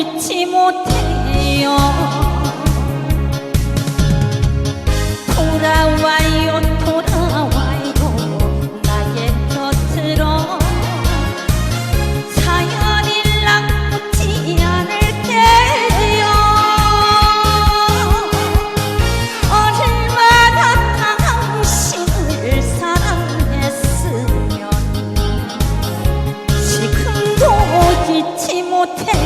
잊지 못해요. 돌아와요 돌아와요. 나의 곁으로. 사연일랑 묻지 않을게요. 얼마나 당신을 사랑했으면 지금도 잊지 못해.